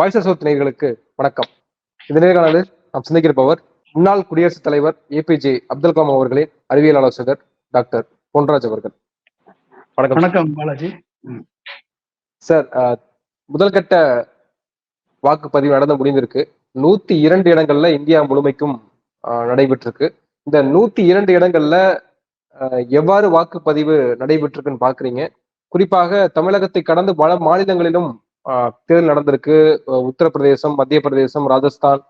Voice நேயர்களுக்கு வணக்கம். இந்த நேர்காணலில் நாம் சிந்திக்கிருப்பவர் முன்னாள் குடியரசுத் தலைவர் ஏபிஜே அப்துல் கலாம் அவர்களின் அறிவியல் ஆலோசகர் டாக்டர் பொன்ராஜ் அவர்கள். வணக்கம். வணக்கம் பாலாஜி. சார் முதல் கட்ட வாக்குப்பதிவு நடந்து முடிந்திருக்கு. நூத்தி இரண்டு இடங்கள்ல இந்தியா முழுமைக்கும் நடைபெற்றிருக்கு. இந்த நூத்தி இரண்டு இடங்கள்ல எவ்வாறு வாக்குப்பதிவு நடைபெற்றிருக்குன்னு பாக்குறீங்க. குறிப்பாக தமிழகத்தை கடந்து பல மாநிலங்களிலும் தேர்தல் நடந்திருக்கு. உத்தரப்பிரதேசம் மத்திய பிரதேசம் ராஜஸ்தான்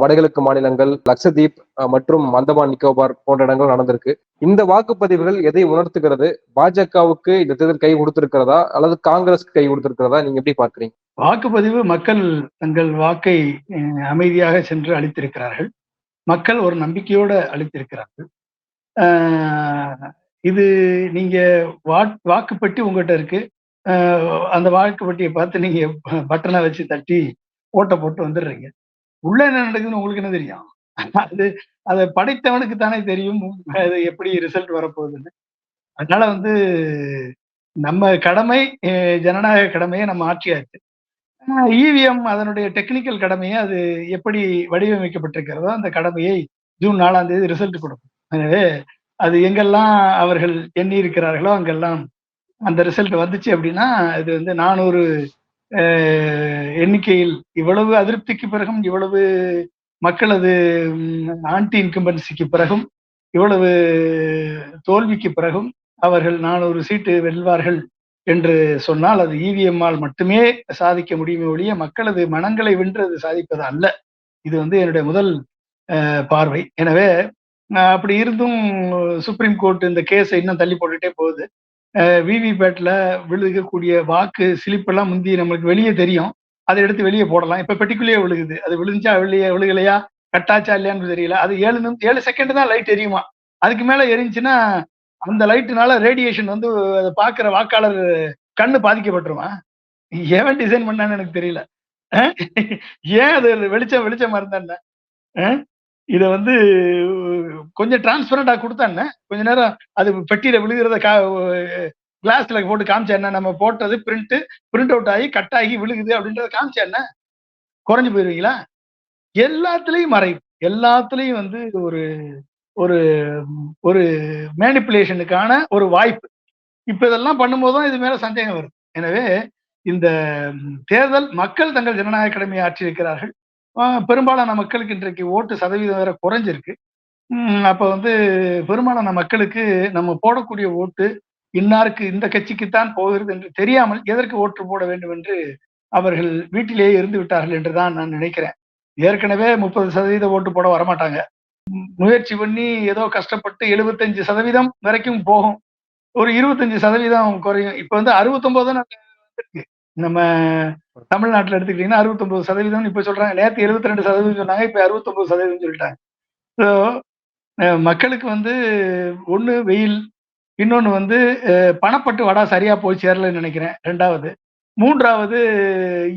வடகிழக்கு மாநிலங்கள் லக்ஷதீப் மற்றும் அந்தமான் நிக்கோபார் போன்ற இடங்கள் நடந்திருக்கு. இந்த வாக்குப்பதிவுகள் எதை உணர்த்துகிறது? பாஜகவுக்கு இந்த தேர்தல் கை கொடுத்திருக்கிறதா? அல்லது காங்கிரஸ்க்கு கை கொடுத்திருக்கிறதா? நீங்க எப்படி பாக்குறீங்க வாக்குப்பதிவு மக்கள் தங்கள் வாக்கை அமைதியாக சென்று அளித்திருக்கிறார்கள். மக்கள் ஒரு நம்பிக்கையோடு அளித்திருக்கிறார்கள். இது நீங்க வாக்குப்பட்டி உங்ககிட்ட இருக்கு. அந்த அந்த பட்டியை பார்த்து நீங்க பட்டனை வச்சு தட்டி ஓட்டை போட்டு வந்துடுறீங்க. உள்ள என்ன நடக்குதுன்னு உங்களுக்கு என்ன தெரியும்? அது அதை படைத்தவனுக்கு தானே தெரியும். அது எப்படி ரிசல்ட் வரப்போகுதுன்னு. அதனால வந்து நம்ம கடமை ஜனநாயக கடமையை நம்ம ஆட்சியாச்சு இவிஎம் அதனுடைய டெக்னிக்கல் கடமையை அது எப்படி வடிவமைக்கப்பட்டிருக்கிறதோ அந்த கடமையை ஜூன் நாலாம் தேதி ரிசல்ட் கொடுக்கும். எனவே அது எங்கெல்லாம் அவர்கள் எண்ணி இருக்கிறார்களோ அங்கெல்லாம் அந்த ரிசல்ட் வந்துச்சு அப்படின்னா இது வந்து நானூறு எண்ணிக்கையில் இவ்வளவு அதிருப்திக்கு பிறகும் இவ்வளவு மக்களது ஆன்டி இன்கம்பன்சிக்கு பிறகும் இவ்வளவு தோல்விக்கு பிறகும் அவர்கள் நானூறு சீட்டு வெல்வார்கள் என்று சொன்னால் அது இவிஎம்மால் மட்டுமே சாதிக்க முடியுமே ஒழிய மக்களது மனங்களை வென்று அது சாதிப்பது அல்ல. இது வந்து என்னுடைய முதல் பார்வை. எனவே அப்படி இருந்தும் சுப்ரீம் கோர்ட் இந்த கேஸை இன்னும் தள்ளி போட்டுட்டே போகுது. விவிபேட்ல விழுகக்கூடிய வாக்கு சிலிப்பெல்லாம் முந்தி நம்மளுக்கு வெளியே தெரியும். அதை எடுத்து வெளியே போடலாம். இப்ப பெட்டிக்குள்ளேயே விழுகுது. அது விழுந்துச்சா வெளியே விழுகலையா கட்டாச்சா இல்லையான்னு தெரியல. அது ஏழு ஏழு செகண்ட் தான் லைட் எரியுமா? அதுக்கு மேல எரிஞ்சுன்னா அந்த லைட்டுனால ரேடியேஷன் வந்து அதை பார்க்குற வாக்காளர் கண்ணு பாதிக்கப்பட்டுருமா? ஏன் டிசைன் பண்ணான்னு எனக்கு தெரியல. ஏன் அது வெளிச்சம் வெளிச்சமா இருந்தா இதை வந்து கொஞ்சம் டிரான்ஸ்பரண்டா கொடுத்தானே கொஞ்ச நேரம் அது பெட்டியில விழுகிறத கா கிளாஸ்ல போட்டு காமிச்சா என்ன நம்ம போட்டது பிரிண்ட் பிரிண்ட் அவுட் ஆகி கட் ஆகி விழுகுது அப்படின்றத காமிச்சா என்ன? குறைஞ்சு போயிருவீங்களா? எல்லாத்துலேயும் மறை எல்லாத்துலேயும் வந்து ஒரு ஒரு ஒரு மேனிப்புலேஷனுக்கான ஒரு வாய்ப்பு. இப்போ இதெல்லாம் பண்ணும்போது தான் இது மேலே சந்தேகம் வருது. எனவே இந்த தேர்தல் மக்கள் தங்கள் ஜனநாயக கடமையை ஆற்றியிருக்கிறார்கள். பெரும்பாலான மக்களுக்கு இன்றைக்கு ஓட்டு சதவீதம் வேற குறைஞ்சிருக்கு. அப்போ வந்து பெரும்பாலான மக்களுக்கு நம்ம போடக்கூடிய ஓட்டு இன்னாருக்கு இந்த கட்சிக்குத்தான் போகிறது என்று தெரியாமல் எதற்கு ஓட்டு போட வேண்டும் என்று அவர்கள் வீட்டிலேயே இருந்து விட்டார்கள் என்றுதான் நான் நினைக்கிறேன். ஏற்கனவே முப்பது சதவீத ஓட்டு போட வரமாட்டாங்க. முயற்சி பண்ணி ஏதோ கஷ்டப்பட்டு எழுபத்தஞ்சு சதவீதம் வரைக்கும் போகும். ஒரு இருபத்தஞ்சு சதவீதம் குறையும். இப்ப வந்து அறுபத்தொன்பது இருக்கு நம்ம தமிழ்நாட்டில் எடுத்துக்கிட்டீங்கன்னா அறுபத்தொன்பது சதவீதம் இப்ப சொல்றாங்க. நேத்து இருபத்தி ரெண்டு சதவீதம் சொன்னாங்க இப்போ அறுபத்தொன்பது சதவீதம் சொல்லிட்டாங்க. ஸோ மக்களுக்கு வந்து ஒண்ணு வெயில் இன்னொன்னு வந்து பணப்பட்டு வடா சரியா போய் சேரலன்னு நினைக்கிறேன். ரெண்டாவது. மூன்றாவது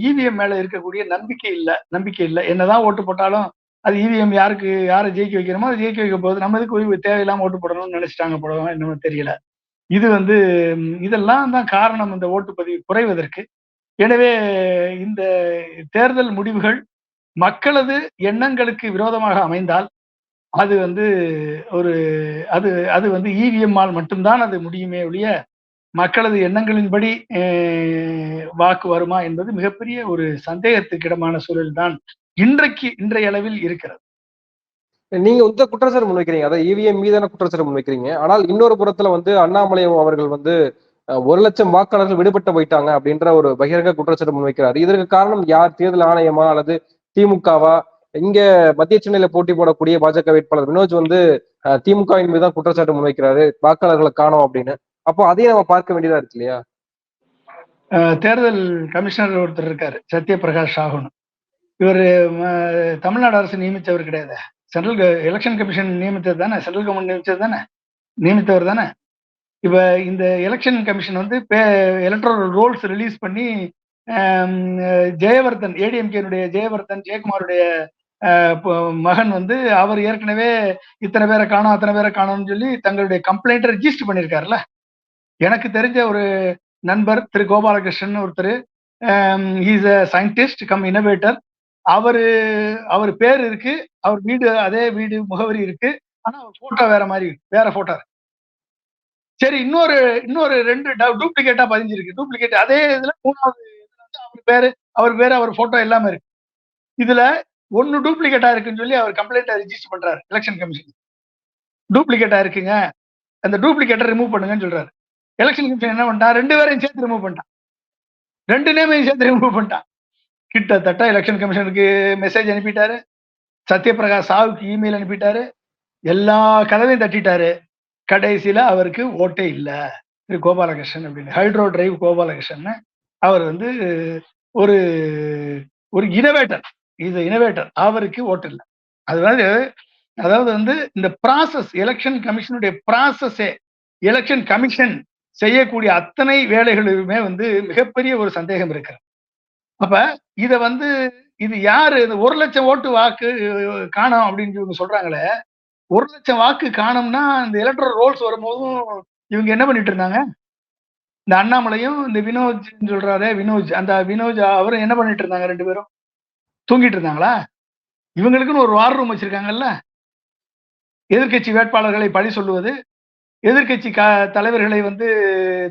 இவிஎம் மேல இருக்கக்கூடிய நம்பிக்கை இல்லை நம்பிக்கை இல்லை. என்னதான் ஓட்டு போட்டாலும் அது இவிஎம் யாருக்கு யாரை ஜெயிக்க வைக்கிறோமோ அதை ஜெயிக்க வைக்க போகுது. நம்ம எதுக்கு தேவையில்லாமல் தேவையில்லாம ஓட்டு போடணும்னு நினைச்சிட்டாங்க போடுவோம் என்னமோ தெரியல. இது வந்து இதெல்லாம் தான் காரணம். இந்த ஓட்டுப்பதிவு குறைவதற்கு. எனவே இந்த தேர்தல் முடிவுகள் மக்களது எண்ணங்களுக்கு விரோதமாக அமைந்தால் அது வந்து ஒரு அது அது வந்து இவிஎம்மால் மட்டும்தான் அது முடியுமே ஒழிய மக்களது எண்ணங்களின்படி வாக்கு வருமா என்பது மிகப்பெரிய ஒரு சந்தேகத்துக்கிடமான சூழல் தான் இன்றைக்கு இன்றைய அளவில் இருக்கிறது. நீங்க இந்த குற்றச்சாட்டு முன்வைக்கிறீங்க. அதாவது இவிஎம் மீதான குற்றச்சாட்டு முன்வைக்கிறீங்க. ஆனால் இன்னொரு புறத்துல வந்து அண்ணாமலை அவர்கள் வந்து ஒரு லட்சம் வாக்காளர்கள் விடுபட்டு போயிட்டாங்க அப்படின்ற ஒரு பகிரங்க குற்றச்சாட்டு முன்வைக்கிறார். இதற்கு காரணம் யார்? தேர்தல் ஆணையமா அல்லது திமுகவா? இங்க மத்திய சென்னையில போட்டி போடக்கூடிய பாஜக வேட்பாளர் வினோஜ் வந்து திமுகவின் மீது தான் குற்றச்சாட்டு முன்வைக்கிறாரு. வாக்காளர்களை காணோம் அப்படின்னு. அப்போ அதையும் நம்ம பார்க்க வேண்டியதா இருக்கு இல்லையா? தேர்தல் கமிஷனர் ஒருத்தர் இருக்காரு சத்யபிரகாஷ் சாகுன்னு. இவர் தமிழ்நாடு அரசு நியமித்தவர் கிடையாது. சென்ட்ரல் எலெக்ஷன் கமிஷன் நியமித்தது தானே? சென்ட்ரல் கவர்மெண்ட் நியமித்தது தானே? நியமித்தவர் தானே? இப்ப இந்த எலெக்ஷன் கமிஷன் வந்து எலக்ட்ரல் ரோல்ஸ் ரிலீஸ் பண்ணி ஜெயவர்தன் ஏடிஎம்கேனுடைய ஜெயவர்தன் ஜெயக்குமாருடைய மகன் வந்து அவர் ஏற்கனவே இத்தனை பேரை காணோம் அத்தனை பேரை காணோம்னு சொல்லி தங்களுடைய கம்ப்ளைண்ட்டை ரெஜிஸ்டர் பண்ணியிருக்காருல்ல? எனக்கு தெரிஞ்ச ஒரு நண்பர் திரு கோபாலகிருஷ்ணன் ஒருத்தர் is a scientist cum innovator அவரு அவர் பேர் இருக்கு அவர் வீடு அதே வீடு முகவரி இருக்கு ஆனா போட்டோ வேற மாதிரி இருக்கு வேற போட்டோ சரி இன்னொரு இன்னொரு ரெண்டு டூப்ளிகேட்டா பதிஞ்சிருக்கு. டூப்ளிகேட் அதே இதுல மூணாவது அவர் பேரு அவர் பேரு அவர் போட்டோ எல்லாமே இருக்கு. இதுல ஒன்னு டூப்ளிகேட்டா இருக்குன்னு சொல்லி அவர் கம்ப்ளைண்ட் ரிஜிஸ்டர் பண்றாரு எலெக்ஷன் கமிஷன் டூப்ளிகேட்டா இருக்குங்க. அந்த டூப்ளிகேட்டை ரிமூவ் பண்ணுங்கன்னு சொல்றாரு. எலெக்ஷன் கமிஷன் என்ன பண்ணிட்டான் ரெண்டு பேரையும் சேர்த்து ரிமூவ் பண்ணிட்டான் ரெண்டு நேமையும் சேர்த்து ரிமூவ் பண்ணிட்டான் கிட்டத்தட்ட எலெக்ஷன் கமிஷனுக்கு மெசேஜ் அனுப்பிட்டாரு. சத்யபிரகாஷ் சாவுக்கு இமெயில் அனுப்பிட்டாரு. எல்லா கதவையும் தட்டிட்டாரு. கடைசியில அவருக்கு ஓட்டே இல்லை. திரு கோபாலகிருஷ்ணன் அப்படின்னு. ஹைட்ரோ டிரைவ் கோபாலகிருஷ்ணன் அவர் வந்து ஒரு ஒரு இனோவேட்டர் இது இனோவேட்டர் அவருக்கு ஓட்டு இல்லை. அது வந்து அதாவது வந்து இந்த ப்ராசஸ் எலெக்ஷன் கமிஷனுடைய ப்ராசஸே எலெக்ஷன் கமிஷன் செய்யக்கூடிய அத்தனை வேலைகளுமே வந்து மிகப்பெரிய ஒரு சந்தேகம் இருக்கு அப்ப இதை வந்து இது யாரு? இந்த ஒரு லட்சம் ஓட்டு வாக்கு காணும் அப்படின்னு சொல்றாங்களே ஒரு லட்சம் வாக்கு காணும்னா இந்த எலக்ட்ரல் ரோல்ஸ் வரும்போதும் இவங்க என்ன பண்ணிட்டு இருந்தாங்க? இந்த அண்ணாமலையும் இந்த வினோஜ் சொல்றாரு வினோஜ் அந்த வினோஜ் அவரும் என்ன பண்ணிட்டு இருந்தாங்க ரெண்டு பேரும்? தூங்கிட்டு இருந்தாங்களா? இவங்களுக்குன்னு ஒரு வார் ரூம் வச்சிருக்காங்கல்ல? எதிர்கட்சி வேட்பாளர்களை பழி சொல்லுவது எதிர்கட்சி க தலைவர்களை வந்து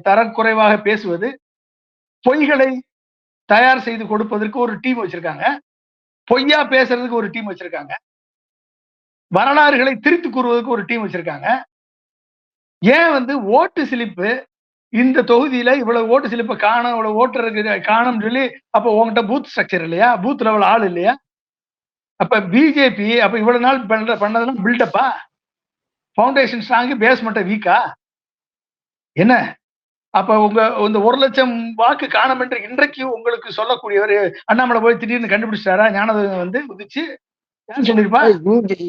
தரக்குறைவாக பேசுவது பொய்களை தயார் செய்து கொடுப்பதற்கு ஒரு டீம் வச்சிருக்காங்க. பொய்யா பேசுறதுக்கு ஒரு டீம் வச்சிருக்காங்க. வரலாறுகளை திருத்தி கூறுவதற்கு ஒரு டீம் வச்சிருக்காங்க. ஏன் வந்து ஓட்டு சிலிப்பு இந்த தொகுதியில இவ்வளவு ஓட்டு சிலிப்பை காணும் இவ்வளவு ஓட்டு இருக்கு காணும்னு சொல்லி அப்ப உங்ககிட்ட பூத் ஸ்ட்ரக்சர் இல்லையா? பூத் லெவல் ஆள் இல்லையா? அப்ப பிஜேபி அப்ப இவ்வளவு நாள் பண்ற பண்ணதெல்லாம் பில்டப்பா ஃபவுண்டேஷன் ஸ்ட்ராங்கு பேஸ்மெண்ட்டை வீக்கா என்ன? அப்ப உங்க இந்த ஒரு லட்சம் வாக்கு காணும் என்று இன்றைக்கு உங்களுக்கு சொல்லக்கூடியவர் அண்ணாமலை போய் திடீர்னு கண்டுபிடிச்சிட்டாரா? ஞானதம் வந்து உதிச்சு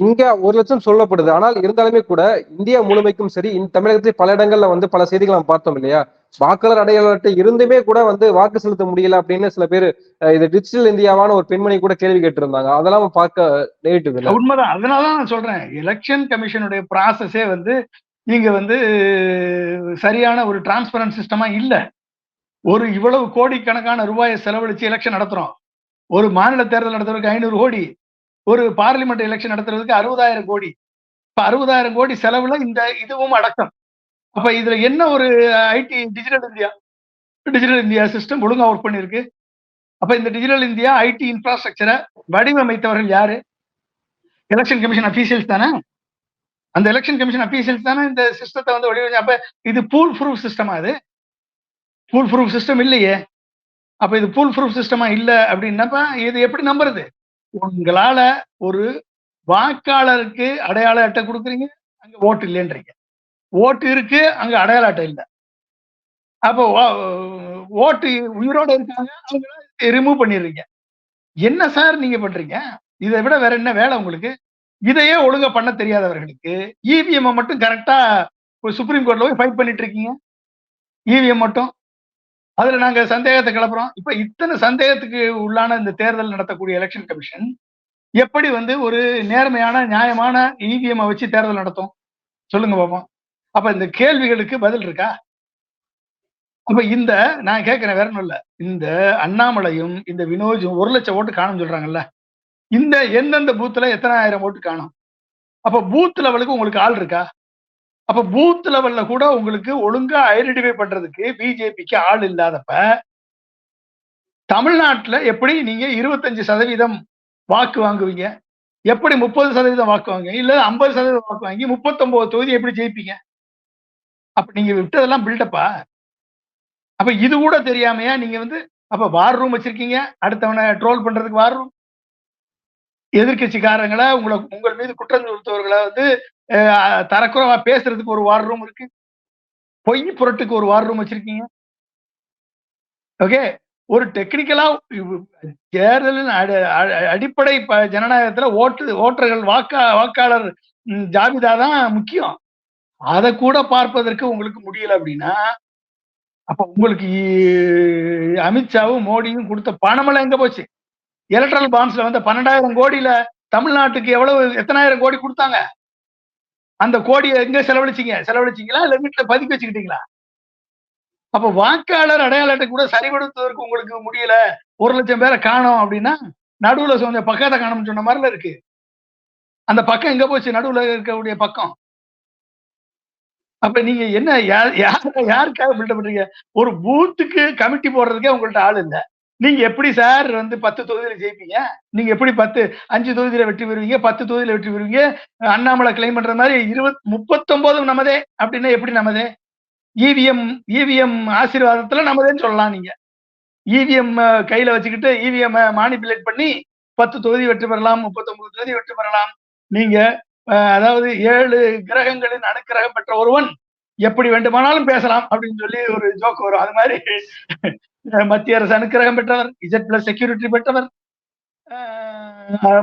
இங்க ஒரு லட்சம் சொல்லப்படுது. ஆனால் இருந்தாலுமே கூட இந்தியா முழுமைக்கும் சரி தமிழகத்தில் பல இடங்கள்ல வந்து பல செய்திகள் நம்ம பார்த்தோம் இல்லையா? வாக்காளர் அடையாள அட்டை இருந்துமே கூட வந்து வாக்கு செலுத்த முடியல அப்படின்னு சில பேர் இது டிஜிட்டல் இந்தியாவான ஒரு பெண்மணி கூட கேள்வி கேட்டிருந்தாங்க. அதெல்லாம் பார்க்க நேரிட்டு உண்மைதான். அதனாலதான் நான் சொல்றேன். எலெக்ஷன் கமிஷனுடைய ப்ராசஸே வந்து நீங்க வந்து சரியான ஒரு டிரான்ஸ்பரன்ட் சிஸ்டமா இல்ல. ஒரு இவ்வளவு கோடிக்கணக்கான ரூபாயை செலவழிச்சு எலெக்ஷன் நடத்துறோம். ஒரு மாநில தேர்தல் நடத்துறதுக்கு ஐநூறு கோடி. ஒரு பார்லிமெண்ட் எலெக்ஷன் நடத்துறதுக்கு அறுபதாயிரம் கோடி. இப்ப அறுபதாயிரம் கோடி செலவுல இந்த இதுவும் அடக்கம். அப்ப இதுல என்ன ஒரு IT digital India digital India system ஒழுங்கா ஒர்க் பண்ணிருக்கு அப்ப இந்த டிஜிட்டல் இந்தியா ஐடி இன்ஃப்ராஸ்ட்ரக்சரை வடிவமைத்தவர்கள் யாரு? எலெக்ஷன் கமிஷன் அஃபீஷியல்ஸ் தானே? அந்த எலெக்ஷன் கமிஷன் அஃபீஷியல்ஸ் தானே இந்த சிஸ்டத்தை வந்து வடிவமைச்சு அப்ப இது பூல் ப்ரூஃப் சிஸ்டமா அது? பூல் ப்ரூஃப் சிஸ்டம் இல்லையே. அப்ப இது பூல் ப்ரூஃப் சிஸ்டமா இல்லை அப்படின்னப்ப இது எப்படி நம்புறது? உங்களால ஒரு வாக்காளருக்கு அடையாள அட்டை கொடுக்குறீங்க அங்க ஓட்டு இல்லைன்றீங்க. ஓட்டு இருக்கு அங்க அடையாள அட்டை இல்லை. அப்போ ஓட்டு உயிரோட இருக்காங்க அவங்களை ரிமூவ் பண்ணிடுறீங்க. என்ன சார் நீங்க பண்றீங்க? இதை விட வேற என்ன வேலை உங்களுக்கு? இதையே ஒழுங்கா பண்ண தெரியாதவர்களுக்கு இவிஎம் மட்டும் கரெக்டா சுப்ரீம் கோர்ட்ல போய் ஃபைட் பண்ணிட்டு இருக்கீங்க. இவிஎம் மட்டும். அதுல நாங்க சந்தேகத்தை கிளப்புறோம் இப்ப இத்தனை சந்தேகத்துக்கு உள்ளான இந்த தேர்தல் நடத்தக்கூடிய எலெக்ஷன் கமிஷன் எப்படி வந்து ஒரு நேர்மையான நியாயமான இவிஎம் வச்சு தேர்தல் நடத்தும்? சொல்லுங்க பாப்போம். அப்ப இந்த கேள்விகளுக்கு பதில் இருக்கா? அப்ப இந்த நான் கேட்கிறேன் வேற ஒன்றும் இல்ல. இந்த அண்ணாமலையும் இந்த வினோஜும் ஒரு லட்சம் ஓட்டு காணும் சொல்றாங்கல்ல. இந்த எந்தெந்த பூத்துல எத்தனை ஆயிரம் ஓட்டு காணும்? அப்ப பூத் லெவலுக்கு உங்களுக்கு ஆள் இருக்கா? அப்ப பூத் லெவல்ல கூட உங்களுக்கு ஒழுங்கா ஐடென்டிஃபை பண்றதுக்கு பிஜேபிக்கு ஆள் இல்லாதப்ப தமிழ்நாட்டுல எப்படி நீங்க இருபத்தஞ்சு சதவீதம் வாக்கு வாங்குவீங்க? எப்படி முப்பது சதவீதம் வாக்கு வாங்குவீங்க? இல்ல ஐம்பது சதவீதம் வாக்கு வாங்கி முப்பத்தொன்பது தொகுதி எப்படி ஜெயிப்பீங்க? அப்ப நீங்க விட்டதெல்லாம் பில்டப்பா அப்ப இது கூட தெரியாமையா நீங்க வந்து அப்ப வார் ரூம் வச்சிருக்கீங்க அடுத்தவனை ட்ரோல் பண்றதுக்கு வார் ரூம் எதிர்கட்சிக்காரங்களை உங்களை உங்கள் மீது குற்றம் சுமத்துவர்களை வந்து தரக்குறவா பேசுறதுக்கு ஒரு வார் ரூம் இருக்கு. பொய் புரட்டுக்கு ஒரு வார் ரூம் வச்சிருக்கீங்க. ஓகே ஒரு டெக்னிக்கலா தேர்தலின் அடிப்படை ஜனநாயகத்துல ஓட்டு ஓட்டர்கள் வாக்கா வாக்காளர் ஜாபிதா தான் முக்கியம். அதை கூட பார்ப்பதற்கு உங்களுக்கு முடியல அப்படின்னா அப்ப உங்களுக்கு அமித்ஷாவும் மோடியும் கொடுத்த பணமெல்லாம் எங்க போச்சு? எலக்ட்ரல் பாண்ட்ஸ்ல வந்து பன்னெண்டாயிரம் கோடியில தமிழ்நாட்டுக்கு எவ்வளவு எத்தனாயிரம் கோடி கொடுத்தாங்க? அந்த கோடியை எங்க செலவழிச்சீங்க? செலவழிச்சீங்களா? இல்ல வீட்டுல பதுக்கி வச்சுக்கிட்டீங்களா? அப்ப வாக்காளர் அடையாள அட்டை கூட சரிபடுத்துவதற்கு உங்களுக்கு முடியல. ஒரு லட்சம் பேரை காணோம் அப்படின்னா நடுவுல சொன்ன பக்கத்தை காணோம்னு சொன்ன மாதிரில இருக்கு. அந்த பக்கம் எங்க போச்சு? நடுவுல இருக்கக்கூடிய பக்கம். அப்ப நீங்க என்ன யார் யாருக்காக பில்டப் பண்றீங்க? ஒரு பூத்துக்கு கமிட்டி போடுறதுக்கே உங்கள்ட்ட ஆள் இல்ல. நீங்க எப்படி சார் வந்து பத்து தொகுதியில ஜெயிப்பீங்க? நீங்க எப்படி பத்து அஞ்சு தொகுதியில வெற்றி பெறுவீங்க? பத்து தொகுதியில வெற்றி பெறுவீங்க? அண்ணாமலை கிளைம் பண்ற மாதிரி இருபத் முப்பத்தொன்பதும் நமதே அப்படின்னா எப்படி நமதே? இவிஎம் இவிஎம் ஆசீர்வாதத்துல நமதேன்னு சொல்லலாம் நீங்க. இவிஎம் கையில வச்சுக்கிட்டு இவிஎம் மானிப்புலேட் பண்ணி பத்து தொகுதி வெற்றி பெறலாம் முப்பத்தொன்பது தொகுதி வெற்றி பெறலாம். நீங்க அதாவது ஏழு கிரகங்களின் அனுக்கிரகம் பெற்ற ஒருவன் எப்படி வேண்டுமானாலும் பேசலாம் அப்படின்னு சொல்லி ஒரு ஜோக் வரும். அது மாதிரி மத்திய அரசு அனுக்கிரகம் பெற்றவர் இஜட் பிளஸ் செக்யூரிட்டி பெற்றவர்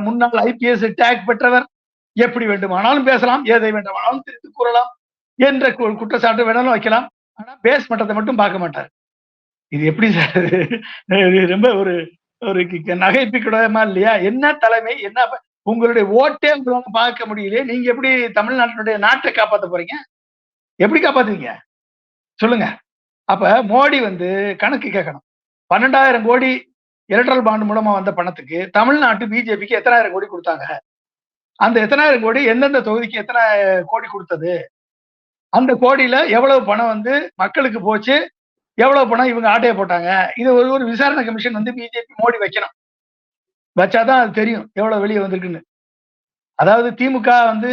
முன்னாள் ஐபிஎஸ் டேக் பெற்றவர். எப்படி வேண்டுமானாலும் பேசலாம் எதை வேண்டுமானாலும் திருத்து கூறலாம் என்ற குற்றச்சாட்டு வேணாலும் வைக்கலாம். ஆனா பேஸ் மட்டத்தை மட்டும் பார்க்க மாட்டார். இது எப்படி சார்? இது ரொம்ப ஒரு ஒரு நகைப்பு நகைப்பிக்கூடமா இல்லையா? என்ன தலைமை என்ன உங்களுடைய ஓட்டே உங்களால பார்க்க முடியலையே. நீங்க எப்படி தமிழ்நாட்டினுடைய நாட்டை காப்பாத்த போறீங்க? எப்படி காப்பாத்துவீங்க? சொல்லுங்க. அப்ப மோடி வந்து கணக்கு கேட்கணும். பன்னெண்டாயிரம் கோடி எலக்ட்ரல் பாண்ட் மூலமா வந்த பணத்துக்கு தமிழ்நாட்டு பிஜேபிக்கு எத்தனாயிரம் கோடி கொடுத்தாங்க? அந்த எத்தனாயிரம் கோடி எந்தெந்த தொகுதிக்கு எத்தனை கோடி கொடுத்தது? அந்த கோடியில எவ்வளவு பணம் வந்து மக்களுக்கு போச்சு? எவ்வளவு பணம் இவங்க ஆட்டையை போட்டாங்க? இது ஒரு ஒரு விசாரணை கமிஷன் வந்து பிஜேபி மோடி வைக்கணும். வச்சாதான் அது தெரியும் எவ்வளவு வெளியே வந்திருக்குன்னு. அதாவது திமுக வந்து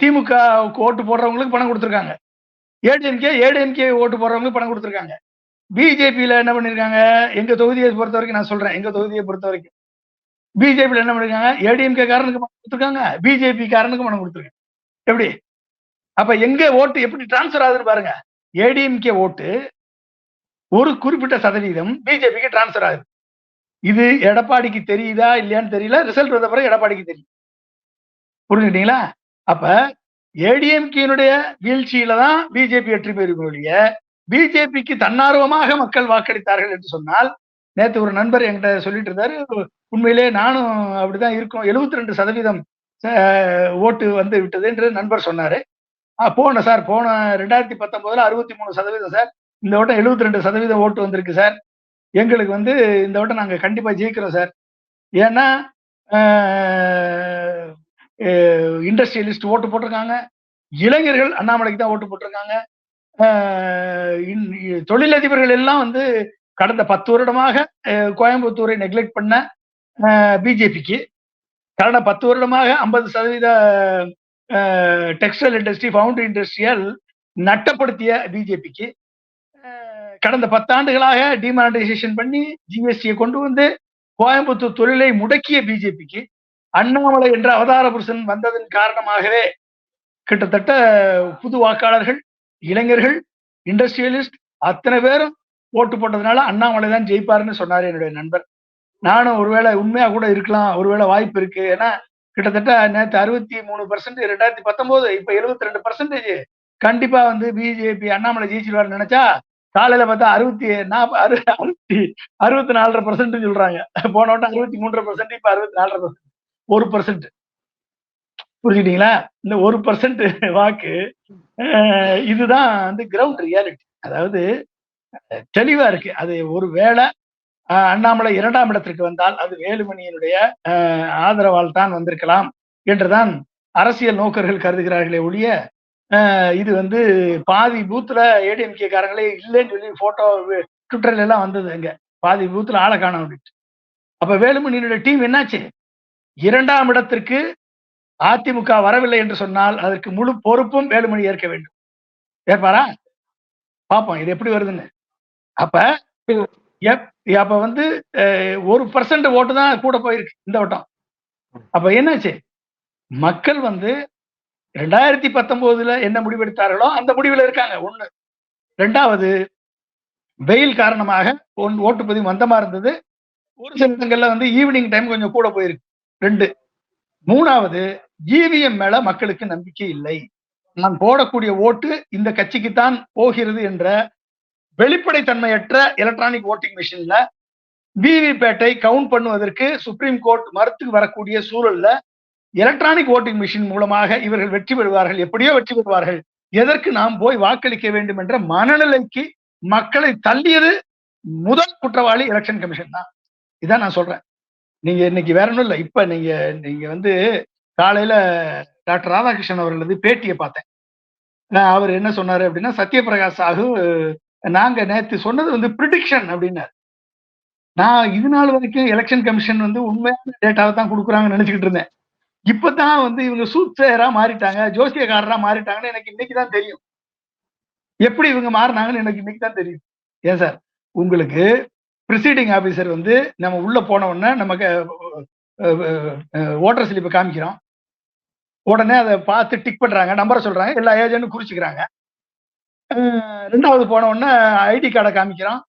திமுக ஓட்டு போடுறவங்களுக்கு பணம் கொடுத்துருக்காங்க. ஏடிஎன்கே ஏடிஎம்கே ஓட்டு போடுறவங்களுக்கு பணம் கொடுத்துருக்காங்க. பிஜேபியில என்ன பண்ணிருக்காங்க? எங்க தொகுதியை பொறுத்த வரைக்கும் நான் சொல்றேன். எங்க தொகுதியை பொறுத்த வரைக்கும். பிஜேபியில என்ன பண்ணிருக்காங்க? ஏடிஎம்கே காரனுக்கு பணம் கொடுத்துருக்காங்க. பிஜேபி காரனுக்கு பணம் கொடுத்துருக்காங்க. எப்படி? அப்ப எங்க ஓட்டு எப்படி டிரான்ஸ்ஃபர் ஆகுதுன்னு பாருங்க. ஏடிஎம்கே ஓட்டு ஒரு குறிப்பிட்ட சதவீதம் பிஜேபிக்கு டிரான்ஸ்ஃபர் ஆகுது. இது எடப்பாடிக்கு தெரியுதா இல்லையான்னு தெரியல. ரிசல்ட் வந்த பிறகு எடப்பாடிக்கு தெரியும். புரிஞ்சுக்கிட்டீங்களா? அப்ப ஏடிஎம்கேனுடைய வீழ்ச்சியில தான் பிஜேபி வெற்றி பெறும் ஒழிய பிஜேபிக்கு தன்னார்வமாக மக்கள் வாக்களித்தார்கள் என்று சொன்னால் நேற்று ஒரு நண்பர் என்கிட்ட சொல்லிட்டு இருந்தாரு உண்மையிலே நானும் அப்படிதான் இருக்கும். 72% ரெண்டு சதவீதம் ஓட்டு வந்து விட்டது என்று நண்பர் சொன்னாரு. ஆ, போன சார் போன ரெண்டாயிரத்தி பத்தொன்பதுல அறுபத்தி மூணு சதவீதம் சார். இந்த வட்டம் 72% ரெண்டு சதவீதம் ஓட்டு வந்திருக்கு சார். எங்களுக்கு வந்து இந்த வட்டம் நாங்கள் கண்டிப்பா ஜெயிக்கிறோம் சார். ஏன்னா இண்டஸ்ட்ரியலிஸ்ட் ஓட்டு போட்டிருக்காங்க. இளைஞர்கள் அண்ணாமலைக்கு தான் ஓட்டு போட்டிருக்காங்க. இன்- தொழிலதிபர்கள் எல்லாம் வந்து கடந்த பத்து வருடமாக கோயம்புத்தூரை நெக்லெக்ட் பண்ண பிஜேபிக்கு. கடந்த பத்து வருடமாக ஐம்பது சதவீத டெக்ஸ்டைல் இண்டஸ்ட்ரி ஃபவுண்டரி இண்டஸ்ட்ரியல் நட்டப்படுத்திய பிஜேபிக்கு. கடந்த பத்தாண்டுகளாக டிமானிட்டைசேஷன் பண்ணி ஜிஎஸ்டியை கொண்டு வந்து கோயம்புத்தூர் தொழிலை முடக்கிய பிஜேபிக்கு. அண்ணாமலை என்ற அவதார புருஷன் வந்ததன் காரணமாகவே கிட்டத்தட்ட புது வாக்காளர்கள் இளைஞர்கள் இண்டஸ்ட்ரியலிஸ்ட் அத்தனை பேரும் ஓட்டு போட்டதுனால அண்ணாமலை தான் ஜெயிப்பாருன்னு சொன்னார் என்னுடைய நண்பர். நானும் ஒருவேளை உண்மையா கூட இருக்கலாம் ஒருவேளை வாய்ப்பு இருக்கு. ஏன்னா கிட்டத்தட்ட நேற்று அறுபத்தி மூணு பர்சன்ட் ரெண்டாயிரத்தி பத்தொன்பது இப்ப எழுபத்தி ரெண்டு பர்சன்டேஜ் கண்டிப்பா வந்து பிஜேபி அண்ணாமலை ஜெயிச்சிருவாருன்னு நினைச்சா காலையில பார்த்தா அறுபத்தி அறுபத்தி அறுபத்தி நாலரை பர்சன்ட் சொல்றாங்க. போன வட்டம் அறுபத்தி மூன்றரை பர்சன்ட் இப்ப அறுபத்தி நாலரை பர்சன்ட் ஒரு பர்சன்ட் புரிஞ்சுக்கிட்டீங்களா? இந்த ஒரு பர்சன்ட் வாக்கு இதுதான் வந்து கிரவுண்ட் ரியாலிட்டி அதாவது தெளிவா இருக்கு. அது ஒரு வேளை அண்ணாமலை இரண்டாம் இடத்திற்கு வந்தால் அது வேலுமணியினுடைய ஆதரவால் தான் வந்திருக்கலாம் என்றுதான் அரசியல் நோக்கர்கள் கருதுகிறார்களே ஒழிய இது வந்து பாதி பூத்துல ஏடிஎம்கே காரங்களே இல்லைன்னு சொல்லி போட்டோ ட்விட்டர்ல எல்லாம் வந்தது அங்க. பாதி பூத்துல ஆளை காணும் அப்படின்ட்டு அப்ப வேலுமணியினுடைய டீம் என்னாச்சு? இரண்டாம் இடத்திற்கு அதிமுக வரவில்லை என்று சொன்னால் அதற்கு முழு பொறுப்பும் வேலுமணி ஏற்க வேண்டும். ஏற்பாரா? பார்ப்போம் இது எப்படி வருதுன்னு. அப்ப எப்- அப்ப வந்து ஒரு பர்சன்ட் ஓட்டு தான் கூட போயிருக்கு இந்த வட்டம். அப்ப என்னாச்சு? மக்கள் வந்து ரெண்டாயிரத்தி பத்தொன்பதுல என்ன முடிவெடுத்தார்களோ அந்த முடிவில் இருக்காங்க. ஒண்ணு. ரெண்டாவது வெயில் காரணமாக ஒன்- ஓட்டுப்பதிவு மந்தமா இருந்தது. ஒரு சில இடங்கள்ல வந்து ஈவினிங் டைம் கொஞ்சம் கூட போயிருக்கு. ரெண்டு. மூணாவது இவிஎம் மேல மக்களுக்கு நம்பிக்கை இல்லை. நான் போடக்கூடிய ஓட்டு இந்த கட்சிக்கு தான் போகிறது என்ற வெளிப்படைத்தன்மையற்ற எலக்ட்ரானிக் ஓட்டிங் மிஷின்ல விவிபேட்டை கவுண்ட் பண்ணுவதற்கு சுப்ரீம் கோர்ட் மறுத்து வரக்கூடிய சூழல்ல எலக்ட்ரானிக் ஓட்டிங் மிஷின் மூலமாக இவர்கள் வெற்றி பெறுவார்கள். எப்படியோ வெற்றி பெறுவார்கள். எதற்கு நாம் போய் வாக்களிக்க வேண்டும் என்ற மனநிலைக்கு மக்களை தள்ளியது முதல் குற்றவாளி எலெக்ஷன் கமிஷன் தான். இதான் நான் சொல்றேன். நீங்க இன்னைக்கு வேற ஒன்றும் இல்லை. இப்ப நீங்க நீங்க வந்து காலையில டாக்டர் ராதாகிருஷ்ணன் அவர்களது பேட்டியை பார்த்தேன். நான் அவர் என்ன சொன்னாரு அப்படின்னா சத்யபிரகாஷ் சாகு நாங்க நேற்று சொன்னது வந்து ப்ரிடிக்ஷன் அப்படின்னாரு. நான் இது நாள் வரைக்கும் எலெக்ஷன் கமிஷன் வந்து உண்மையான டேட்டாவை தான் கொடுக்குறாங்கன்னு நினைச்சுக்கிட்டு இருந்தேன். இப்பதான் வந்து இவங்க சூட்சேரா மாறிட்டாங்க ஜோசியக்காரரா மாறிட்டாங்கன்னு எனக்கு இன்னைக்கு தான் தெரியும். எப்படி இவங்க மாறினாங்கன்னு எனக்கு இன்னைக்கு தான் தெரியும். ஏன் சார்? உங்களுக்கு ப்ரிசீடிங் ஆஃபீஸர் வந்து நம்ம உள்ள போன உடனே நமக்கு ஓட்டர் ஸ்லிப்பை காமிக்கிறோம். உடனே அதை பார்த்து டிக் பண்றாங்க நம்பரை சொல்றாங்க எல்லா ஏஜென்ட்டும் குறிச்சிக்கிறாங்க. ரெண்டாவது போன உடனே ஐடி கார்டை காமிக்கிறோம்.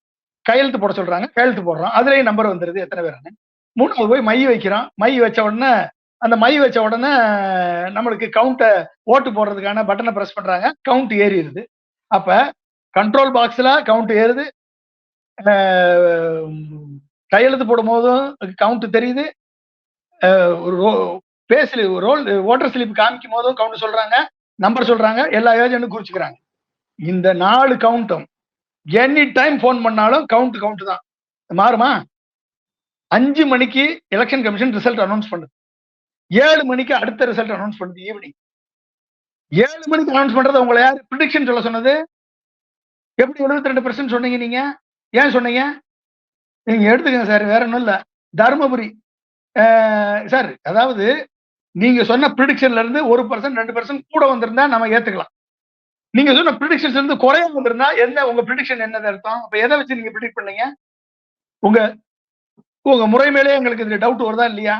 கையெழுத்து போட சொல்றாங்க கையெழுத்து போடுறோம். அதுலேயும் நம்பர் வந்துடுது எத்தனை பேர்னு மூணாவது போய் மை வைக்கிறோம். மை வச்ச உடனே அந்த மை வச்ச உடனே நம்மளுக்கு கவுண்ட்டை ஓட்டு போடுறதுக்கான பட்டனை ப்ரெஸ் பண்ணுறாங்க கவுண்ட் ஏறிடுது. அப்ப கண்ட்ரோல் பாக்ஸில் கவுண்ட் ஏறுது. கையெழுத்து போடும் போதும் கவுண்ட் தெரியுது. அஹ் ஒரு ரோல் ஓட்டர் ஸ்லிப் காமிக்கும் போதும் கவுண்ட் சொல்றாங்க நம்பர் சொல்றாங்க எல்லா ஏஜென்ட்டும் குறிச்சுக்கிறாங்க. இந்த நாலு கவுண்டும் எனி டைம் ஃபோன் பண்ணாலும் கவுண்ட் கவுண்ட் தான். மாறுமா? அஞ்சு மணிக்கு எலெக்ஷன் கமிஷன் ரிசல்ட் அனௌன்ஸ் பண்ணுது. ஏழு மணிக்கு அடுத்த ரிசல்ட் அனௌன்ஸ் பண்ணுது ஈவினிங் ஏழு மணிக்கு அனௌன்ஸ் பண்றது உங்களை யார்? ப்ரிடிக்ஷன் சொல்ல சொன்னது? எப்படி எழுபத்தி ரெண்டு பர்சன்ட் சொன்னீங்க நீங்க? ஏன் சொன்னீங்க? நீங்க எடுத்துக்கங்க சார் வேற ஒன்றும் இல்லை. தருமபுரி சார் அதாவது நீங்க சொன்ன ப்ரிடிக்ஷன்ல இருந்து ஒரு பர்சன்ட் ரெண்டு பர்சன்ட் கூட வந்திருந்தா நம்ம ஏத்துக்கலாம். நீங்க சொன்ன ப்ரிடிக்ஷன்ஸ் இருந்து குறைய வந்திருந்தா என்ன உங்க ப்ரிடிக்ஷன் என்னது அர்த்தம்? அப்ப எதை வச்சு நீங்க ப்ரிடிக்ட் பண்ணீங்க? உங்க உங்க முறை மேலே எங்களுக்கு இதுல டவுட் வருதா இல்லையா?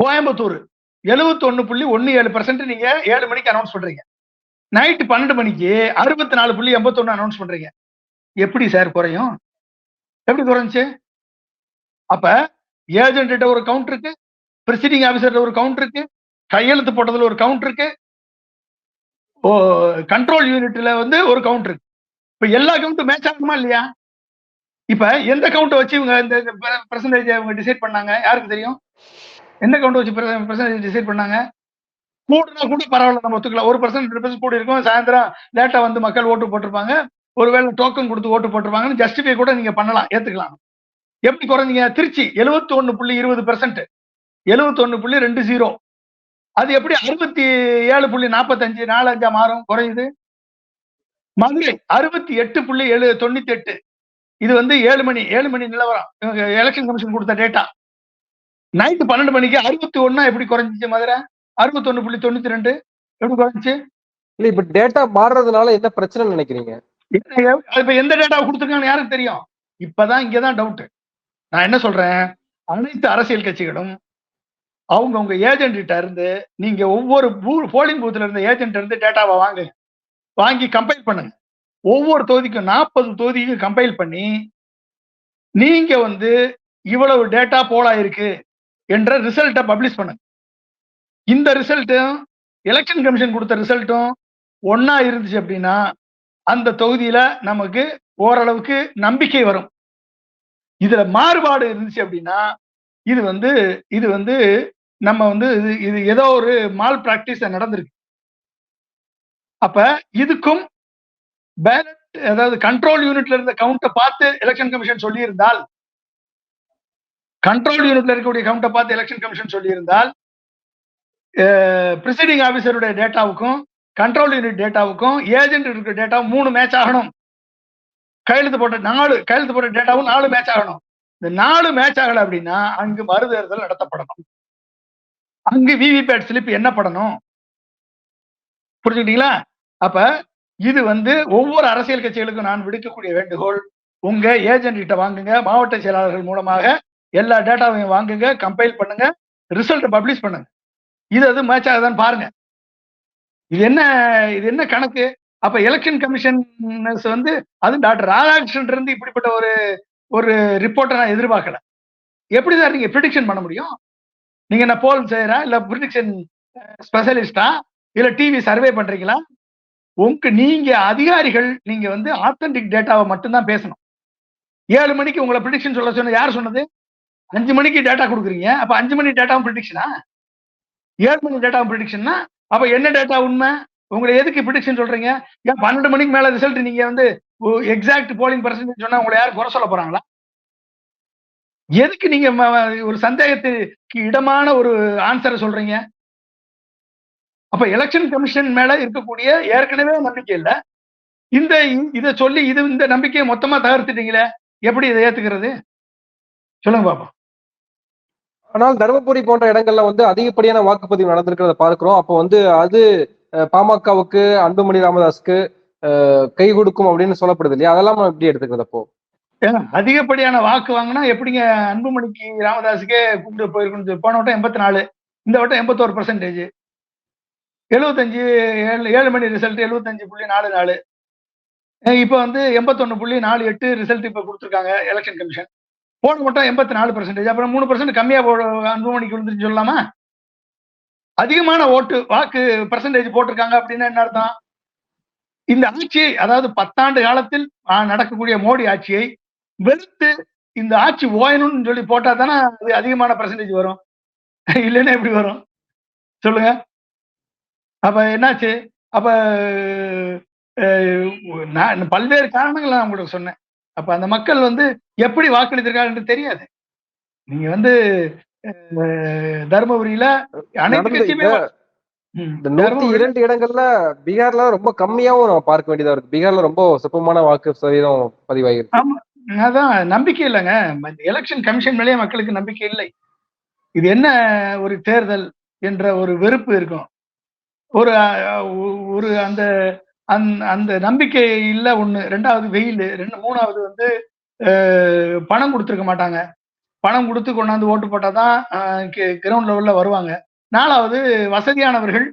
கோயம்புத்தூர் எழுபத்தி ஒன்னு புள்ளி ஒன்னு ஏழு பர்சன்ட் நீங்க ஏழு மணிக்கு அனௌன்ஸ் பண்றீங்க. நைட்டு பன்னெண்டு மணிக்கு அறுபத்தி நாலு புள்ளி எண்பத்தொன்னு அனௌன்ஸ் பண்றீங்க. எப்படி சார் குறையும்? எப்படி குறைஞ்சி அப்ப ஏஜென்ட் ஒரு கவுண்ட் இருக்கு பிரசிடிங் ஆபீசர்ல ஒரு கவுண்ட் இருக்கு கையெழுத்து போட்டதுல ஒரு கவுண்ட் இருக்கு கண்ட்ரோல் யூனிட்ல வந்து ஒரு கவுண்ட் இருக்கு. இப்ப எல்லா கவுண்ட்டும் மேட்ச் ஆகுமா இல்லையா? இப்ப எந்த கவுண்ட் வச்சு இவங்க இந்த பெர்சன்டேஜ் அவங்க டிசைட் பண்ணாங்க? யாருக்கு தெரியும்? எந்த கவுண்ட் வச்சு பெர்சன்டேஜ் டிசைட் பண்ணாங்க? கூடுனா கூட பரவாயில்ல நம்ம ஒத்துக்கலாம். ஒரு பர்சன்ட் ரெண்டு பர்சன்ட் கூடி இருக்கும். சாயந்தரம் லேட்டா வந்து மக்கள் ஓட்டு போட்டிருப்பாங்க. ஒருவேளை டோக்கன் கொடுத்து ஓட்டு போட்டுருவாங்கன்னு ஜஸ்டிஃபை கூட நீங்க பண்ணலாம் ஏத்துக்கலாம். எப்படி குறைஞ்சீங்க திருச்சி எழுபத்தி ஒன்னு புள்ளி இருபது பெர்சன்ட் எழுபத்தி ஒண்ணு புள்ளி ரெண்டு ஜீரோ அது எப்படி அறுபத்தி ஏழு புள்ளி நாற்பத்தஞ்சு நாலு அஞ்சா மாறும் குறையுது? மதுரை அறுபத்தி எட்டு புள்ளி ஏழு தொண்ணூத்தி எட்டு இது வந்து ஏழு மணி ஏழு மணி நிலவரம். எலெக்ஷன் கமிஷன் கொடுத்த டேட்டா நைட்டு பன்னெண்டு மணிக்கு அறுபத்தி ஒன்னா எப்படி குறைஞ்சிச்சு மதுரை? அறுபத்தி புள்ளி தொண்ணூத்தி ரெண்டு. எப்படி குறைஞ்சிச்சு? இல்ல இப்ப டேட்டா மாறுறதுனால என்ன பிரச்சனை நினைக்கிறீங்க? இப்ப எந்த டேட்டா கொடுத்துருக்காங்கன்னு யாருக்கு தெரியும்? இப்பதான் இங்கதான் டவுட் நான் என்ன சொல்றேன்? அனைத்து அரசியல் கட்சிகளும் அவங்க உங்க ஏஜென்ட் இருந்து நீங்க ஒவ்வொரு போலிங் பூத்ல இருந்த ஏஜென்ட் இருந்து டேட்டாவை வாங்க. வாங்கி கம்பைல் பண்ணுங்க. ஒவ்வொரு தொகுதிக்கும் நாற்பது தொகுதிக்கும் கம்பைல் பண்ணி நீங்க வந்து இவ்வளவு டேட்டா போலா இருக்கு என்ற ரிசல்ட்டை பப்ளிஷ் பண்ணுங்க. இந்த ரிசல்ட்டும் எலெக்ஷன் கமிஷன் கொடுத்த ரிசல்ட்டும் ஒன்னா இருந்துச்சு அப்படின்னா அந்த தொகுதியில நமக்கு ஓரளவுக்கு நம்பிக்கை வரும். இதுல மாறுபாடு இருந்துச்சு அப்படின்னா இது வந்து இது வந்து நம்ம வந்து இது இது ஏதோ ஒரு மால் பிராக்டிஸ் நடந்திருக்கு. அப்ப இதுக்கும் பேலட் அதாவது கண்ட்ரோல் யூனிட்ல இருந்த கவுண்டை பார்த்து எலெக்ஷன் கமிஷன் சொல்லியிருந்தால் கண்ட்ரோல் யூனிட்ல இருக்கக்கூடிய கவுண்டை பார்த்து எலெக்ஷன் கமிஷன் சொல்லியிருந்தால் ப்ரிசைடிங் ஆபீசருடைய டேட்டாவுக்கும் கண்ட்ரோல் யூனிட் டேட்டாவுக்கும் ஏஜென்ட் இருக்கிற டேட்டாவும் மூணு மேட்ச் ஆகணும். கையெழுத்து போட்ட நாலு கையெழுத்து போட்ட டேட்டாவும் நாலு மேட்ச் ஆகணும். இந்த நாலு மேட்ச் ஆகலை அப்படின்னா அங்கு மறுதேர்தல் நடத்தப்படணும். அங்கு விவிபேட் ஸ்லிப் என்ன படணும் புரிஞ்சுக்கிட்டீங்களா? அப்ப இது வந்து ஒவ்வொரு அரசியல் கட்சிகளுக்கும் நான் விடுக்கக்கூடிய வேண்டுகோள். உங்க ஏஜென்ட் கிட்ட வாங்குங்க மாவட்ட செயலாளர்கள் மூலமாக எல்லா டேட்டாவையும் வாங்குங்க கம்பைல் பண்ணுங்க ரிசல்ட் பப்ளிஷ் பண்ணுங்க. இது அது மேட்ச் ஆகுதான்னு பாருங்க. இது என்ன இது என்ன கணக்கு? அப்ப எலெக்ஷன் கமிஷன் வந்து அது டாக்டர் ராதாகிருஷ்ணன் இருந்து இப்படிப்பட்ட ஒரு ஒரு ரிப்போர்ட்டை நான் எதிர்பார்க்கல. எப்படி சார் நீங்க ப்ரிடிக்ஷன் பண்ண முடியும்? நீங்க என்ன போல் செய்யறா? இல்ல ப்ரிடிக்ஷன் ஸ்பெஷலிஸ்டா இல்ல டிவி சர்வே பண்றீங்களா? உங்க நீங்க அதிகாரிகள் நீங்க வந்து ஆத்தன்டிக் டேட்டாவை மட்டும்தான் பேசணும். ஏழு மணிக்கு உங்களை ப்ரிடிக்ஷன் சொல்ல சொன்ன யார் சொன்னது? அஞ்சு மணிக்கு டேட்டா கொடுக்குறீங்க. அப்ப அஞ்சு மணி டேட்டாவும் ப்ரிடிக்ஷனா ஏழு மணி டேட்டாவும் ப்ரிடிக்ஷன்னா அப்ப என்ன டேட்டா உண்மை? உங்களை எதுக்கு ப்ரிடிக்ஷன் சொல்றீங்க? ஏன் பன்னெண்டு மணிக்கு மேல ரிசல்ட் நீங்க வந்து எக்ஸாக்ட் போலிங் பர்சன்டேஜ் சொன்னா உங்களை யாரும் குறை சொல்ல போறாங்களா? எதுக்கு நீங்க ஒரு சந்தேகத்துக்கு இடமான ஒரு ஆன்சரை சொல்றீங்க? அப்ப எலெக்ஷன் கமிஷன் மேல இருக்கக்கூடிய ஏற்கனவே நம்பிக்கை இல்ல. இந்த இதை சொல்லி இது இந்த நம்பிக்கையை மொத்தமா தகர்த்துட்டீங்களே எப்படி இதை ஏத்துக்கிறது? சொல்லுங்க பாப்போம். ஆனால் தருமபுரி போன்ற இடங்கள்ல வந்து அதிகப்படியான வாக்குப்பதிவு நடந்திருக்கிறத பார்க்கிறோம். அப்போ வந்து அது பாமகவுக்கு அன்புமணி ராமதாஸ்க்கு கை கொடுக்கும் அப்படின்னு சொல்லப்படுது இல்லையா? அதெல்லாம் நம்ம எப்படி எடுத்துக்கிறது அப்போ? அதிகப்படியான வாக்கு வாங்கினா எப்படிங்க அன்புமணிக்கு ராமதாஸுக்கே கூப்பிட்டு போயிருக்கணும் போன வட்டம் எண்பத்தி நாலு இந்த வட்டம் எண்பத்தோரு பர்சன்டேஜ் எழுபத்தஞ்சு ஏழு ஏழு மணி ரிசல்ட் எழுபத்தஞ்சு புள்ளி நாலு நாலு. இப்போ வந்து எண்பத்தொன்னு புள்ளி நாலு எட்டு ரிசல்ட் இப்போ கொடுத்துருக்காங்க எலெக்ஷன் கமிஷன் போன் மட்டும் எண்பத்தி நாலு பர்சன்டேஜ் அப்புறம் மூணு பர்சன்ட் கம்மியா அன்பு மணிக்கு விழுந்துருச்சு சொல்லலாமா? அதிகமான ஓட்டு வாக்கு பர்சன்டேஜ் போட்டிருக்காங்க அப்படின்னா என்ன அர்த்தம்? இந்த ஆட்சியை அதாவது பத்தாண்டு காலத்தில் நடக்கக்கூடிய மோடி ஆட்சியை வெறுத்து இந்த ஆட்சி ஓயணும்னு சொல்லி போட்டா தானே அது அதிகமான பர்சன்டேஜ் வரும். இல்லைன்னா எப்படி வரும்? சொல்லுங்க. அப்ப என்னாச்சு? அப்ப நான் பல்வேறு காரணங்கள் நான் உங்களுக்கு சொன்னேன். அப்ப அந்த மக்கள் வந்து எப்படி வாக்களித்திருக்காங்கன்னு தெரியாது. நீங்க வந்து தருமபுரியில அனைத்து கட்சியுமே இந்த நூத்தி இரண்டு இடங்கள்ல பீகார்ல ரொம்ப கம்மியாவும் நம்ம பார்க்க வேண்டியதா இருக்கு. பீகார்ல ரொம்ப சொற்பமான வாக்கு சதவீதம் பதிவாகிருக்கு அதான் நம்பிக்கை இல்லைங்க. எலெக்ஷன் கமிஷன் மேலேயே மக்களுக்கு நம்பிக்கை இல்லை. இது என்ன ஒரு தேர்தல் என்ற ஒரு வெறுப்பு இருக்கும். ஒரு ஒரு அந்த அந்த- அந்த நம்பிக்கை இல்ல ஒண்ணு. ரெண்டாவது வெயில். ரெண்டு மூணாவது வந்து பணம் கொடுத்துருக்க மாட்டாங்க. பணம் கொடுத்து கொண்டாந்து ஓட்டு போட்டாதான் கிரவுண்ட் லெவல்ல வருவாங்க. நாலாவது வசதியானவர்கள்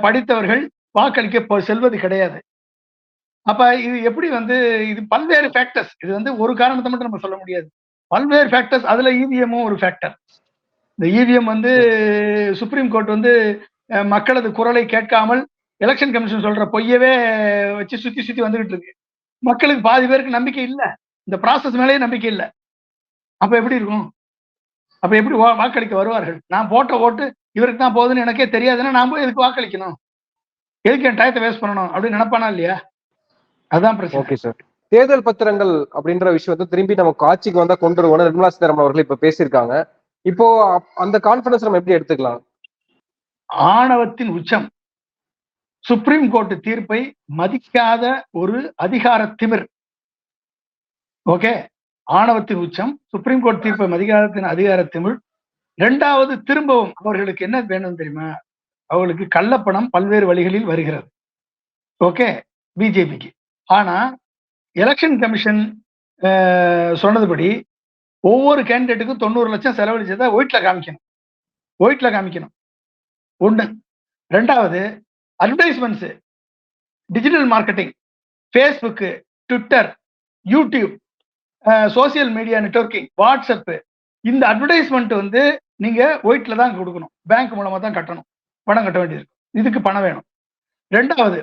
படித்தவர்கள் வாக்களிக்க செல்வது கிடையாது. அப்ப இது எப்படி வந்து இது பல்வேறு ஃபேக்டர்ஸ் இது வந்து ஒரு காரணத்தை மட்டும் நம்ம சொல்ல முடியாது. பல்வேறு ஃபேக்டர்ஸ் அதுல இவிஎம்மும் ஒரு ஃபேக்டர் இந்த இவிஎம் வந்து சுப்ரீம் கோர்ட் வந்து மக்களது குரலை கேட்காமல் எலெக்ஷன் கமிஷன் சொல்ற பொய்யவே வச்சு சுத்தி சுத்தி வந்துகிட்டு இருக்கு. மக்களுக்கு பாதி பேருக்கு நம்பிக்கை இல்ல. இந்த ப்ராசஸ் மேலேயே நம்பிக்கை இல்ல. அப்ப எப்படி இருக்கும்? அப்ப எப்படி வாக்களிக்க வருவார்கள்? நான் போட்ட ஓட்டு இவருக்கு தான் போகுதுன்னு எனக்கே தெரியாதுன்னா நான் போய் எதுக்கு வாக்களிக்கணும்? எதுக்கு என் டயத்தை வேஸ்ட் பண்ணணும்? அப்படின்னு நினைப்பானா இல்லையா? அதான் பிரச்சனை. ஓகே சார் தேர்தல் பத்திரங்கள் அப்படின்ற விஷயத்தை திரும்பி நமக்கு ஆட்சிக்கு வந்தா கொண்டு வருவோம்னு நிர்மலா சீதாராமன் அவர்கள் இப்ப பேசியிருக்காங்க. இப்போ அந்த கான்பிடன்ஸ் நம்ம எப்படி எடுத்துக்கலாம்? ஆணவத்தின் உச்சம். சுப்ரீம் கோர்ட் தீர்ப்பை மதிக்காத ஒரு அதிகார திமிர். ஓகே? ஆணவத்தின் உச்சம் சுப்ரீம் கோர்ட் தீர்ப்பை மதிக்காத அதிகார திமிழ் இரண்டாவது திரும்பவும் அவர்களுக்கு என்ன வேணும் தெரியுமா? அவர்களுக்கு கள்ளப்பணம் பல்வேறு வழிகளில் வருகிறது. ஓகே? பிஜேபிக்கு. ஆனா எலெக்ஷன் கமிஷன் சொன்னதுபடி ஒவ்வொரு கேண்டிடேட்டுக்கும் தொண்ணூறு லட்சம் செலவழிச்சதை ஒயிட்ல காமிக்கணும். ஒயிட்ல காமிக்கணும். ஒன்று ரெண்டாவது advertisements digital marketing Facebook Twitter YouTube social media networking WhatsApp இந்த அட்வர்டைஸ்மெண்ட் வந்து நீங்கள் ஒயிட்ல தான் கொடுக்கணும். பேங்க் மூலமாக தான் கட்டணும். பணம் கட்ட வேண்டியது இதுக்கு பணம் வேணும். ரெண்டாவது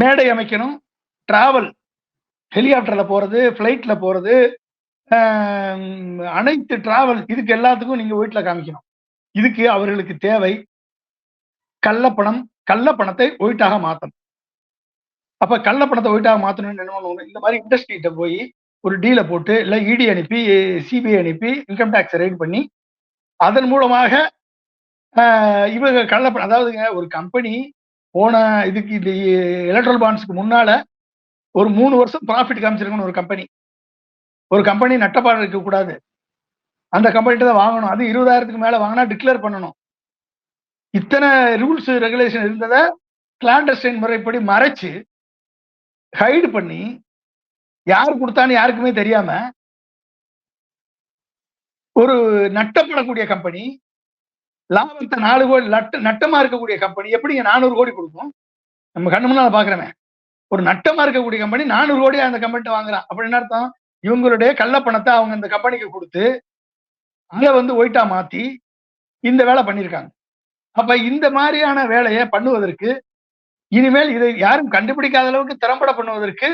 மேடை அமைக்கணும். டிராவல் ஹெலிகாப்டரில் போகிறது ஃப்ளைட்டில் போகிறது அனைத்து டிராவல் இதுக்கு எல்லாத்துக்கும் நீங்கள் ஒயிட்ல காமிக்கணும். இதுக்கு அவர்களுக்கு தேவை. கள்ளப்பணம் கள்ளப்பணத்தை ஒயிட்டாக மாத்தணும். அப்ப கள்ளப்பணத்தை ஒயிட்டாக மாத்தணும்னு என்ன பண்ணுவோம் இந்த மாதிரி இண்டஸ்ட்ரிகிட்ட போய் ஒரு டீலை போட்டு இல்ல இடி அனுப்பி சிபிஐ அனுப்பி இன்கம் டேக்ஸ் ரைட் பண்ணி அதன் மூலமாக இவங்க கள்ளப்பணம் அதாவதுங்க ஒரு கம்பெனி போன இதுக்கு இந்த எலக்ட்ரல் பாண்ட்ஸ்க்கு முன்னால ஒரு மூணு வருஷம் ப்ராஃபிட் காமிச்சிருக்கணும் ஒரு கம்பெனி ஒரு கம்பெனி நட்டப்பாடு இருக்கக்கூடாது. அந்த கம்பெனிட்ட தான் வாங்கணும். அது இருபதாயிரத்துக்கு மேலே வாங்கினா டிக்ளேர் பண்ணணும். இத்தனை ரூல்ஸ் ரெகுலேஷன் இருந்ததை கிளாண்டஸ்டைன் முறைப்படி மறைச்சு ஹைடு பண்ணி யார் கொடுத்தான்னு யாருக்குமே தெரியாம ஒரு நட்டப்படக்கூடிய கம்பெனி லாபத்தை நாலு கோடி நட்ட நட்டமா இருக்கக்கூடிய கம்பெனி எப்படிங்க நானூறு கோடி கொடுக்கும்? நம்ம கண்ணு முன்னால பாக்குறமே ஒரு நட்டமா இருக்கக்கூடிய கம்பெனி நானூறு கோடி அந்த கம்பெனிட்ட வாங்குறான். அப்படின்னு அர்த்தம்? இவங்களுடைய கள்ளப்பணத்தை அவங்க இந்த கம்பெனிக்கு கொடுத்து அதை வந்து ஒயிட்டா மாத்தி இந்த வேலை பண்ணியிருக்காங்க. அப்ப இந்த மாதிரியான வேலையை பண்ணுவதற்கு இனிமேல் இதை யாரும் கண்டுபிடிக்காத அளவுக்கு திறம்பட பண்ணுவதற்கு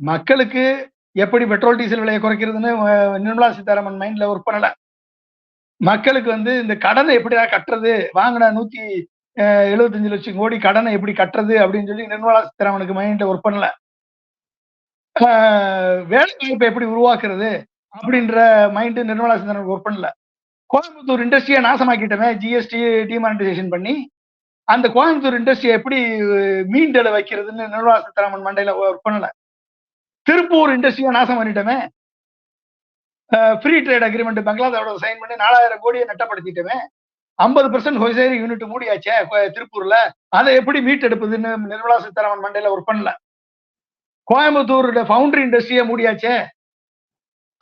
மக்களுக்கு எப்படி பெட்ரோல் டீசல் விலையை குறைக்கிறதுன்னு நிர்மலா சீதாராமன் மைண்ட்ல ஒர்க் பண்ணல. மக்களுக்கு வந்து இந்த கடனை எப்படியா கட்டுறது? வாங்கின நூத்தி எழுபத்தஞ்சு லட்சம் கோடி கடனை எப்படி கட்டுறது? அப்படின்னு சொல்லி நிர்மலா சீதாராமனுக்கு மைண்ட்ல ஒர்க் பண்ணல. வேலை வாய்ப்பை எப்படி உருவாக்குறது? அப்படின்ற மைண்டு நிர்மலா சீதாராமன் ஒர்க் பண்ணல. கோயம்புத்தூர் இண்டஸ்ட்ரியை நாசமாக்கிட்டமே ஜிஎஸ்டி டிமானிட்டைசேஷன் பண்ணி அந்த கோயம்புத்தூர் இண்டஸ்ட்ரியை எப்படி மீண்டெழ வைக்கிறதுன்னு நிர்மலா சீதாராமன் மண்டையில ஒர்க் பண்ணல. திருப்பூர் இண்டஸ்ட்ரியை நாசம் பண்ணிட்டோமே ஃப்ரீ ட்ரேட் அக்ரிமெண்ட் பங்களாதேஷோட சைன் பண்ணி நாலாயிரம் கோடியை நட்டப்படுத்திட்டோமே ஐம்பது பர்சன்ட் ஹொசைரி யூனிட் மூடியாச்சே கோ- திருப்பூர்ல அதை எப்படி மீட்டெடுப்பதுன்னு நிர்மலா சீதாராமன் மண்டையில ஒர்க் பண்ணல. கோயம்புத்தூரோட ஃபவுண்டரி இண்டஸ்ட்ரியை மூடியாச்சே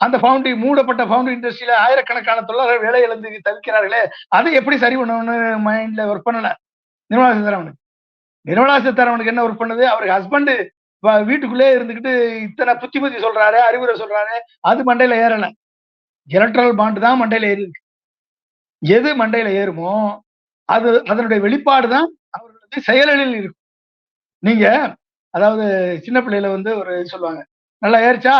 அந்த ஃபவுண்டரி மூடப்பட்ட ஃபவுண்டரி இண்டஸ்ட்ரியில ஆயிரக்கணக்கான தொழிலாளர்கள் வேலை இழந்து தவிக்கிறார்களே அதை எப்படி சரி பண்ணணும்னு மைண்ட்ல ஒர்க் பண்ணல. நிர்மலா சீதாராமனுக்கு. நிர்மலா சீதாராமனுக்கு என்ன ஒர்க் பண்ணுது? அவருக்கு ஹஸ்பண்ட் வீட்டுக்குள்ளே இருந்துகிட்டு இத்தனை புத்தி புத்தி சொல்றாரு அறிவுரை சொல்றாரு அது மண்டையில ஏறல. எலக்ட்ரல் பாண்டு தான் மண்டையில ஏறி இருக்கு. எது மண்டையில ஏறுமோ அது அதனுடைய வெளிப்பாடு தான் அவர்களது செயலில் இருக்கும். நீங்க அதாவது சின்ன பிள்ளையில வந்து ஒரு இது சொல்லுவாங்க நல்லா ஏறிச்சா?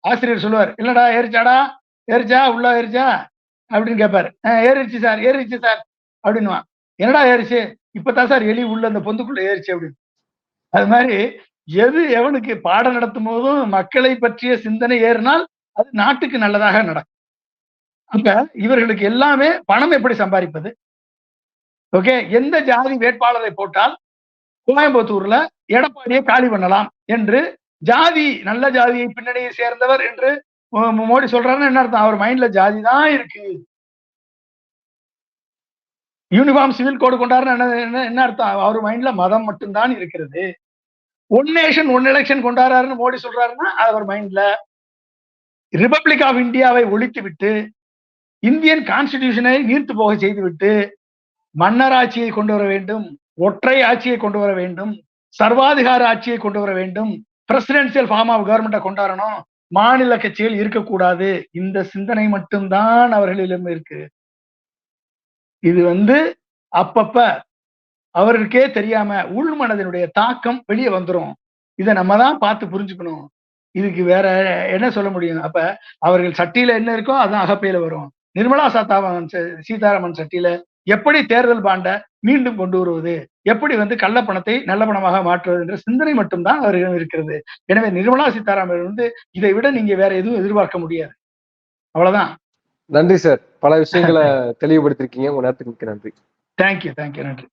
ஆசிரியர் சொல்லுவார் இல்லடா ஏறிச்சாடா? ஏறிச்சா? உள்ள ஏறிச்சா? அப்படின்னு கேட்பாரு. ஏறிச்சு சார் ஏறிச்சு சார். அப்படின்னுவான். என்னடா ஏறிச்சு? இப்பதான் சார் எலி உள்ள அந்த பொந்துக்குள்ள ஏறிச்சு அப்படின்னு. அது மாதிரி எது எவனுக்கு பாடம் நடத்தும் போதும் மக்களை பற்றிய சிந்தனை ஏறினால் அது நாட்டுக்கு நல்லதாக நடக்கும். அப்ப இவர்களுக்கு எல்லாமே பணம் எப்படி சம்பாதிப்பது? ஓகே எந்த ஜாதி வேட்பாளரை போட்டால் கோயம்புத்தூர்ல எடப்பாடியை காலி பண்ணலாம் என்று ஜாதி நல்ல ஜாதியை பின்னணியை சேர்ந்தவர் என்று மோடி சொல்றாருன்னா என்ன அர்த்தம்? அவர் மைண்ட்ல ஜாதி தான் இருக்கு. யூனிஃபார்ம் சிவில் கோடு கொண்டாருன்னு என்ன என்ன- அர்த்தம்? அவர் மைண்ட்ல மதம் மட்டும்தான் இருக்கிறது. ஒன் நேஷன் ஒன் எலெக்ஷன் கொண்டாடுறாருன்னு மோடி சொல்றாருன்னா அது அவர் மைண்ட்ல ரிபப்ளிக் ஆஃப் இந்தியாவை ஒழித்து விட்டு இந்தியன் கான்ஸ்டிடியூஷனை நீர்த்து போக செய்துவிட்டு மன்னர் ஆட்சியை கொண்டு வர வேண்டும் ஒற்றை ஆட்சியை கொண்டு வர வேண்டும் சர்வாதிகார ஆட்சியை கொண்டு வர வேண்டும் பிரசிடென்சியல் ஃபார்ம் ஆஃப் கவர்மெண்ட்டை கொண்டாடணும். மாநில கட்சிகள் இருக்கக்கூடாது. இந்த சிந்தனை மட்டும்தான் அவர்களிடம் இருக்கு. இது வந்து அப்பப்ப அவருக்கே தெரியாம உள்மனதினுடைய தாக்கம் வெளியே வந்துரும். இதை நம்ம தான் பார்த்து புரிஞ்சுக்கணும். இதுக்கு வேற என்ன சொல்ல முடியும்? அப்ப அவர்கள் சட்டியில என்ன இருக்கோ அதான் அகப்பையில வரும். நிர்மலா சீதாராமன் ச- சீதாராமன் சட்டியில எப்படி தேர்தல் பாண்ட மீண்டும் கொண்டு வருவது? எப்படி வந்து கள்ள பணத்தை நல்ல பணமாக மாற்றுவது என்ற சிந்தனை மட்டும்தான் அவர்களிடம் இருக்கிறது. எனவே நிர்மலா சீதாராமன் வந்து இதை விட நீங்க வேற எதுவும் எதிர்பார்க்க முடியாது. அவ்வளவுதான். நன்றி சார். பல விஷயங்களை தெளிவுபடுத்திருக்கீங்க. உங்க நேரத்துக்கு மிக்க நன்றி. தேங்க்யூ தேங்க்யூ நன்றி.